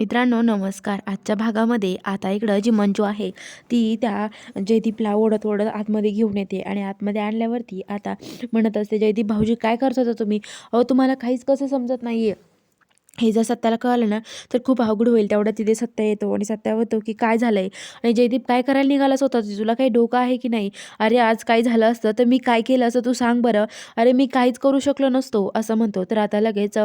मित्रांनो नमस्कार. आजच्या भागामध्ये आता इकडं जी मंजू आहे ती त्या जयदीपला ओढत ओढत आतमध्ये घेऊन येते आणि आतमध्ये आणल्यावरती आता म्हणत असते जयदीप भाऊजी काय करत होता तुम्ही? अहो तुम्हाला काहीच कसं समजत नाही आहे हे जर सत्याला कळलं ना तर खूप अवघड होईल. तेवढा तिथे सत्या येतो आणि सत्या होतो की काय झालंय? आणि जयदीप काय करायला निघालाच होता तुला काही डोकं आहे की नाही? अरे आज काय झालं असतं? तर मी काय केलं असं तू सांग बरं. अरे मी काहीच करू शकलो नसतो असं म्हणतो. तर आता लगेच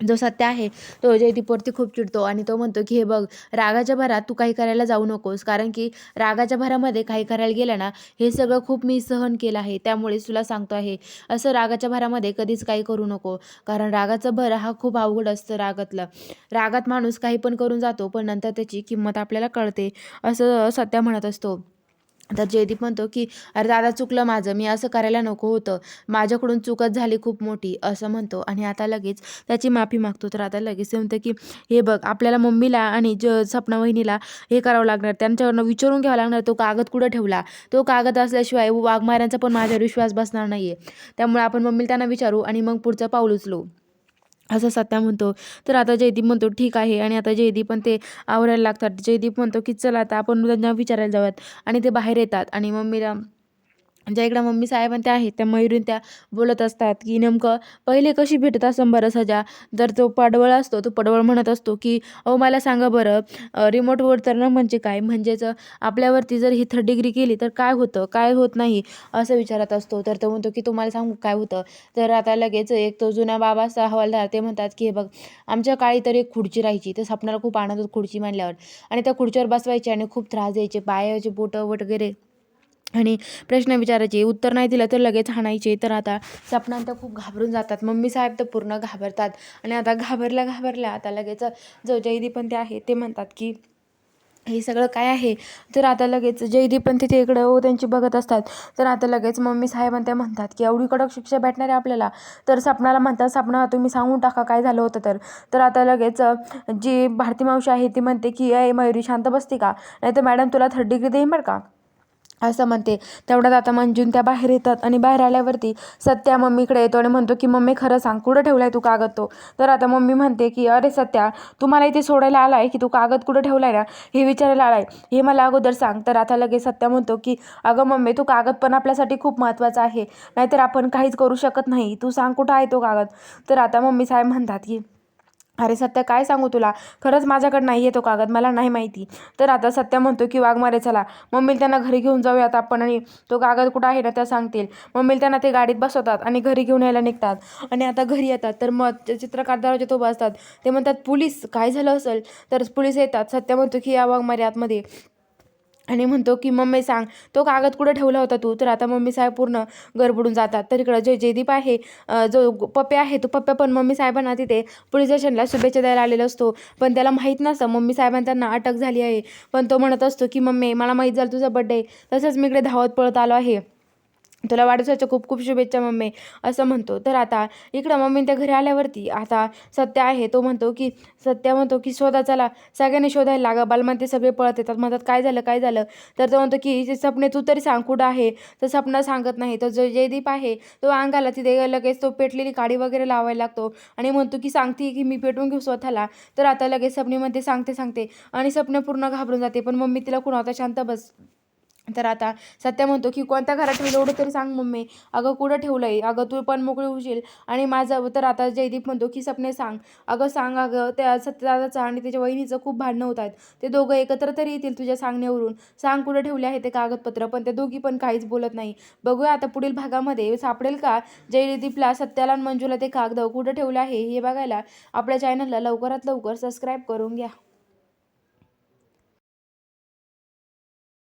जो सत्य आहे तो जयदीपवरती खूप चिडतो आणि तो म्हणतो की हे बघ रागाच्या भरात तू काही करायला जाऊ नकोस. कारण की रागाच्या भरामध्ये काही करायला गेलं ना हे सगळं खूप मी सहन केलं आहे. त्यामुळेच तुला सांगतो आहे असं रागाच्या भरामध्ये कधीच काही करू नको. कारण रागाचा भर हा खूप अवघड असतं रागातलं. रागात माणूस काही पण करून जातो पण नंतर त्याची किंमत आपल्याला कळते असं सत्या म्हणत असतो. तर जयदीप म्हणतो की अरे दादा चुकलं माझं. मी असं करायला नको होतं. माझ्याकडून चुकत झाली खूप मोठी असं म्हणतो. आणि आता लगेच त्याची माफी मागतो. तर आता लगेच ते म्हणतं की हे बघ आपल्याला मम्मीला आणि ज सपना वहिनीला हे करावं लागणार. त्यांच्यावरनं विचारून घ्यावं लागणार. तो कागद कुठं ठेवला? तो कागद असल्याशिवाय वाघमाऱ्यांचा पण माझ्यावर विश्वास बसणार नाही आहे त्यामुळे आपण मम्मीला त्यांना विचारू आणि मग पुढचं पाऊल उचलू. असं सत्या म्हणतो. तर आता जयदीप म्हणतो ठीक आहे. आणि आता जयदीप पण ते आवरायला लागतात. जयदीप म्हणतो की चला आता आपण त्यांना विचारायला जाऊयात. आणि ते बाहेर येतात. आणि मम्मीला ज्या इकडं मम्मी साहेब त्या आहेत त्या मयुरीन त्या बोलत असतात की नेमकं पहिले कशी भेटत असं बरं सजा? जर तो पडवळ असतो तो पडवळ म्हणत असतो की अहो मला सांगा बरं रिमोटवर तर न म्हणजे काय? म्हणजेच आपल्यावरती जर ही थर्ड डिग्री केली तर काय होतं? काय होत नाही? असं विचारत असतो. तर तो म्हणतो की तुम्हाला सांगू काय होतं? तर आता लगेच एक तो जुना बाबाचा हवालदार ते म्हणतात की हे बघ आमच्या काळी तर एक खुर्ची राहायची तर सपनाला खूप आनंद होतो खुर्ची मांडल्यावर आणि त्या खुर्चीवर बसवायचे आणि खूप त्रास द्यायचे पायाचे बोटं वगैरे आणि प्रश्न विचारायचे उत्तर नाही दिलं तर लगेच हाणायचे. तर आता सपना तर खूप घाबरून जातात. मम्मी साहेब तर पूर्ण घाबरतात. आणि आता घाबरल्या घाबरल्या आता लगेच जो जयदीप पण ते आहे ते म्हणतात की हे सगळं काय आहे? तर आता लगेच जयदीप पण तिथे इकडं हो त्यांची बघत असतात. तर आता लगेच मम्मी साहेब त्या म्हणतात की एवढी कडक शिक्षा भेटणार आहे आपल्याला? तर सपनाला म्हणतात सपना तुम्ही सांगून टाका काय झालं होतं तर. तर आता लगेच जी भारती मावशी आहे ती म्हणते की ए मयुरी शांत बसते का? नाही तर मॅडम तुला थर्ड डिग्री देईन बरं का? असं म्हणते. तेवढ्यात आता मंजून त्या बाहेर येतात आणि बाहेर आल्यावरती सत्या मम्मीकडे येतो आणि म्हणतो की मम्मी खरं सांग कुठं ठेवलाय तू कागद तो? तर आता मम्मी म्हणते की अरे सत्या तू मला इथे सोडायला आला आहे की तू कागद कुठं ठेवलाय ना हे विचारायला आला आहे हे मला अगोदर सांग. तर आता लगेच सत्या म्हणतो की अगं मम्मी तू कागद पण आपल्यासाठी खूप महत्त्वाचा आहे. नाहीतर आपण काहीच करू शकत नाही. तू सांग कुठं आहे तो कागद? तर आता मम्मी साहेब म्हणतात की अरे सत्य काय सांगू तुला? खरंच माझ्याकडे नाही आहे तो कागद मला नाही माहिती. तर आता सत्य म्हणतो की वाघमारे चला. मम्मीला त्यांना घरी घेऊन जाऊयात आपण आणि तो कागद कुठं आहे ना त्या सांगतील. मम्मीला त्यांना ते गाडीत बसवतात आणि घरी घेऊन यायला निघतात. आणि आता घरी येतात. तर मग चित्रकार दरवाजे तो बसतात ते म्हणतात पोलीस काय झालं असेल? तर पोलीस येतात. सत्य म्हणतो की या वाघमारे आतमध्ये. आणि म्हणतो की मम्मी सांग तो कागद कुठं ठेवला होता तू? तर आता मम्मी साहेब पूर्ण गडबडून जातात. तर इकडं जे जयदीप आहे जो पप्पे आहे तो पप्प्या पण मम्मी साहेबांना तिथे पोलीस स्टेशनला शुभेच्छा द्यायला आलेला असतो. पण त्याला माहीत नसतं मम्मी साहेबांना त्यांना अटक झाली आहे. पण तो म्हणत असतो की मम्मी मला माहीत झालं तुझा बड्डे तसंच मी इकडे धावत पळत आलो आहे. तुला वाढदिवसाच्या खूप खूप शुभेच्छा मम्मी असं म्हणतो. तर आता इकडं मम्मी त्या घरी आल्यावरती आता सत्य आहे तो म्हणतो की सत्य म्हणतो की शोधा चला. सगळ्यांनी शोधायला लागा. बालमान सगळे पळत येतात. म्हणतात काय झालं काय झालं? तर तो म्हणतो की सपने तू तरी सांग कुठं आहे? तर सपना सांगत नाही. तर जो जयदीप आहे तो अंगाला तिथे लगेच तो पेटलेली काडी वगैरे लावायला लागतो आणि म्हणतो की सांगते की मी पेटवून घेऊ स्वतःला. तर आता लगेच सपनेमध्ये सांगते सांगते. आणि सपने पूर्ण घाबरून जाते. पण मम्मी तिला कुणा शांत बस तर आता सत्या म्हणतो की कोणत्या घरात ठेवलं एवढं तरी सांग मम्मी. अगं कुठं ठेवलं आहे अगं तू पण मोकळी होशील. आणि माझं तर आता जयदीप म्हणतो की सपने सांग. अगं सांग अगं त्या सत्यदादाचं आणि त्याच्या वहिनीचं खूप भांडणं होत आहेत. ते दोघं एकत्र तरी येतील तुझ्या सांगण्यावरून. सांग कुठं ठेवले आहे ते कागदपत्र पण त्या दोघी पण काहीच बोलत नाही. बघूया आता पुढील भागामध्ये सापडेल का? जयदीपला सत्याला मंजूला ते कागद कुठं ठेवलं आहे हे बघायला. आपल्या चॅनलला लवकरात लवकर सबस्क्राईब करून घ्या.